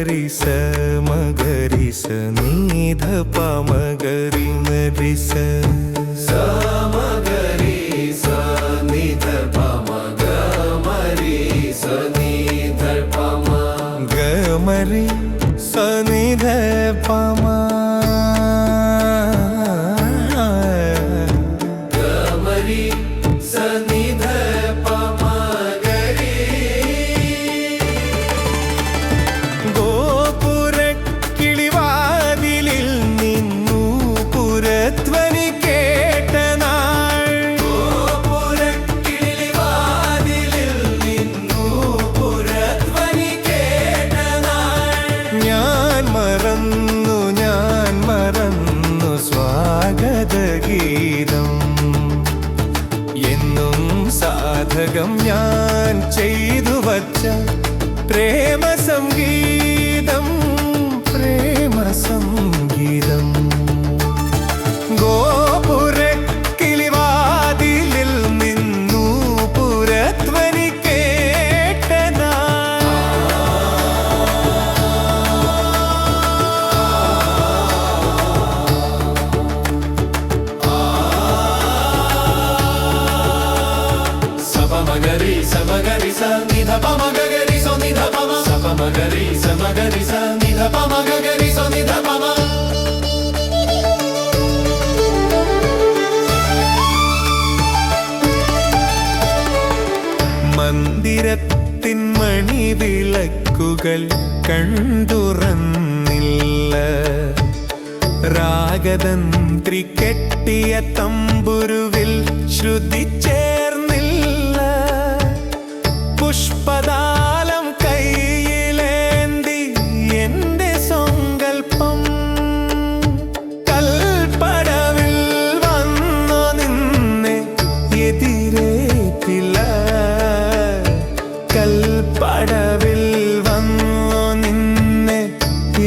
ഗരിസ മകരിസ നീധ പമകരി നരിസ സമകരി സ നിധ പമ. ഗമരി സ നിധ പമ ഗമരി സ നിധ പമ. സ്വാഗതഗീതം എന്നും സാധകം ഞാൻ ചെയ്തു വച്ച പ്രേമ സംഗീതം സമഗരി സനിധ പമ ഗരി സനിധ പമ മന്ദിരത്തിൻ കണ്ടുറന്നില്ല. രാഗതന്ത്രി കെട്ടിയ തമ്പുരുവിൽ ശ്രുതി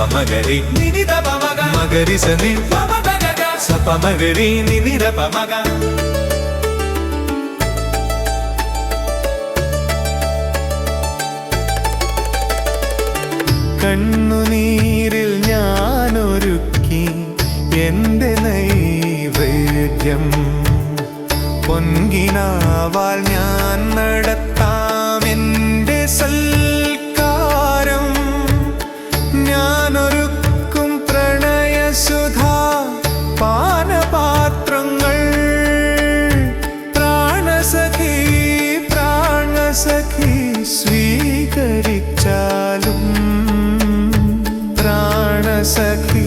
സ്വപ മകരി. നിനിധ പമഗ മകരി സ നി പമ ഗഗ സപ മകരി നി നി ര പ മക കണ്ണുനീരിൽ ഞാനൊരുക്കി എന്റെ നൈവേദ്യം. പൊൻകിനാവാൽ ഞാൻ നടത്താം എന്റെ സൽക്കാരം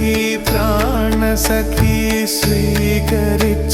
सखी प्राणसखी स्वीकरिचालु